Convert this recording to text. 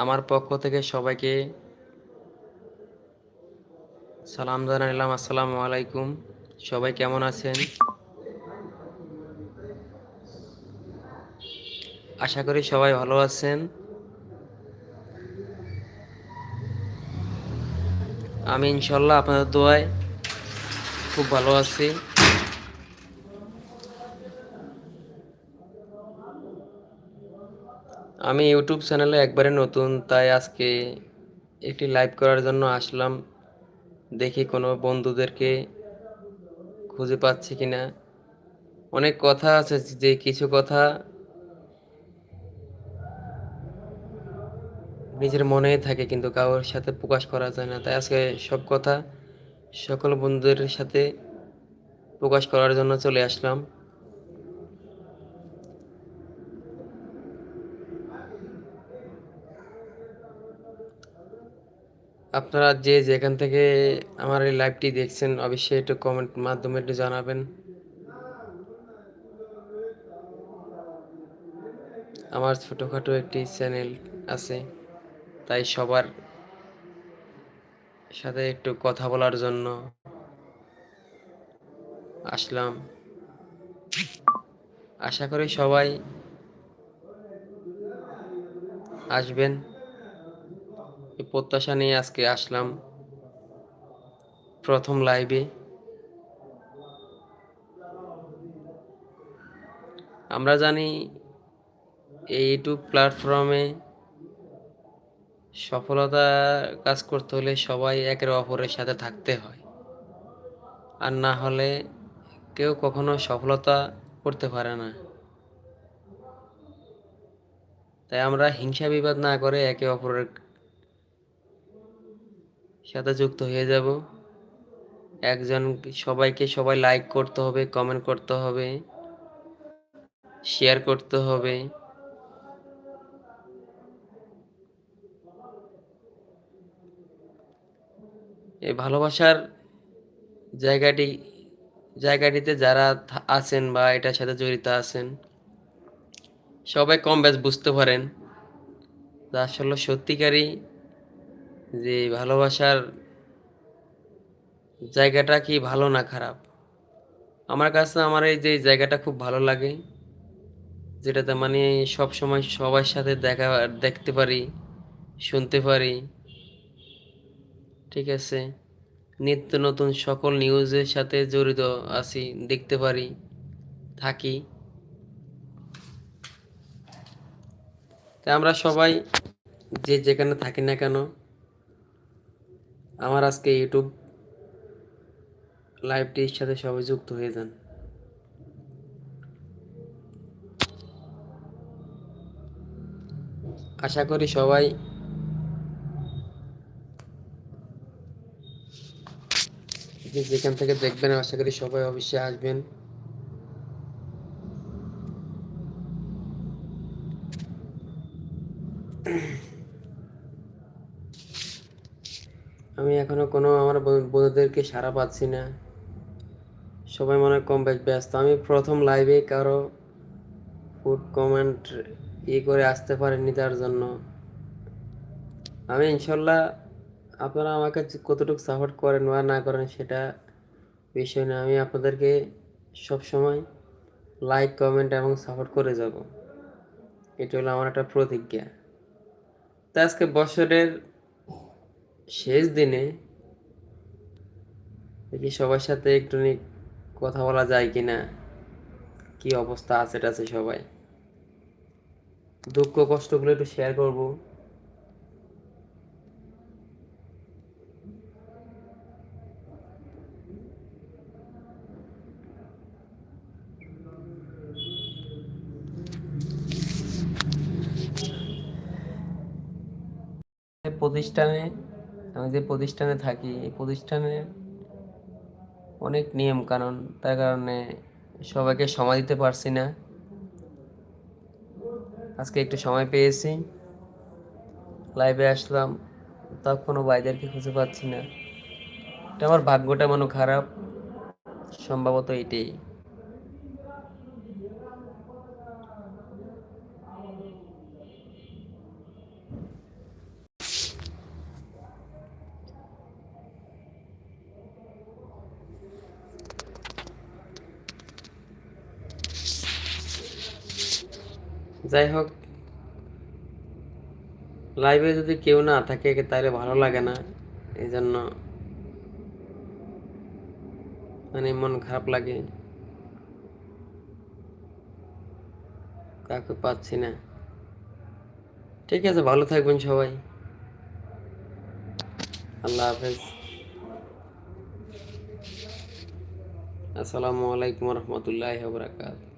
আমার পক্ষ থেকে সবাইকে সালাম জানাইলাম, আসসালামু আলাইকুম। সবাই কেমন আছেন? আশা করি সবাই ভালো আছেন। আমি ইনশাল্লাহ আপনাদের দোয়ায় খুব ভালো আছি। আমি ইউটিউব চ্যানেলে একবারে নতুন, তাই আজকে একটি লাইভ করার জন্য আসলাম। দেখি কোনো বন্ধুদেরকে খুঁজে পাচ্ছি কিনা। অনেক কথা আছে, যে কিছু কথা নিজের মনেই থাকে, কিন্তু কারোর সাথে প্রকাশ করা যায় না। তাই আজকে সব কথা সকল বন্ধুদের সাথে প্রকাশ করার জন্য চলে আসলাম। আপনারা যে যেখান থেকে আমার এই লাইভটি দেখছেন, অবশ্যই একটু কমেন্ট মাধ্যমে একটু জানাবেন। আমার ছোটোখাটো একটি চ্যানেল আছে, তাই সবার সাথে একটু কথা বলার জন্য আসলাম। আশা করি সবাই আসবেন। প্রত্যাশা নিয়ে আজকে আসলাম প্রথম লাইভে আমরা জানি এই ইউটিউব প্ল্যাটফর্মে সফলতা কাজ করতে হলে সবাই একের অপরের সাথে থাকতে হয়। আর না হলে কেউ কখনো সফলতা করতে পারে না। তাই আমরা হিংসা বিবাদ না করে একে অপরের সাথে যুক্ত হয়ে যাব। একজন সবাইকে সবাই লাইক করতে হবে কমেন্ট করতে হবে শেয়ার করতে হবে। এই ভালোবাসার জায়গাটি, জায়গাটিতে যারা আছেন বা এটার সাথে জড়িত আছেন, সবাই কম বেশ বুঝতে পারেন আসলে সত্যিকারই যে ভালোবাসার জায়গাটা কি ভালো না খারাপ? আমার কাছে আমার এই যে জায়গাটা খুব ভালো লাগে, যেটাতে মানে সব সময় সবার সাথে দেখা, দেখতে পারি, শুনতে পারি, ঠিক আছে? নিত্য নতুন সকল নিউজের সাথে জড়িত আছি, দেখতে পারি, থাকি। তা আমরা সবাই যে যেখানে থাকি না কেন আমার আজকে ইউটিউব লাইভটির সাথে সবাই যুক্ত হয়ে যান। আশা করি সবাই যেখান থেকে দেখবেন, আশা করি সবাই অবশ্যই আসবেন। আমি এখনও কোনো আমার বন্ধু- বন্ধুদেরকে সারা পাচ্ছি না। সবাই মনে হয় কম ব্যস্ত। আমি প্রথম লাইভে কারও ফুড কমেন্ট ই করে আসতে পারেনি তার জন্য। আমি ইনশাল্লাহ আপনারা আমাকে কতটুকু সাপোর্ট করেন বা না করেন সেটা বিষয় না। আমি আপনাদেরকে সব সময় লাইক কমেন্ট এবং সাপোর্ট করে যাব। এটা হলো আমার একটা প্রতিজ্ঞা। তা আজকে বছরের শেষ দিনে দেখি সবার সাথে একটু কথা বলা যায় কি না কি অবস্থা আছে টাছে সবাই। দুঃখ, কষ্টগুলো একটু শেয়ার করব। প্রতিষ্ঠানে আমি যে প্রতিষ্ঠানে থাকি, এই প্রতিষ্ঠানে অনেক নিয়ম কানুন, তার কারণে সবাইকে সময় দিতে পারছি না। আজকে একটু সময় পেয়েছি। লাইভে আসলাম তা কোনো ভাইদেরকে খুঁজে পাচ্ছি না। এটা আমার ভাগ্যটা মনে খারাপ, সম্ভবত এটাই। যাই হোক লাইভে যদি কেউ না থাকে, তাহলে ভালো লাগে না। এই জন্য মানে মন খারাপ লাগে। কাউকে পাচ্ছি না। ঠিক আছে, ভালো থাকবেন সবাই। আল্লাহ হাফেজ। আসসালামু আলাইকুম রহমতুল্লাহ বরাকাত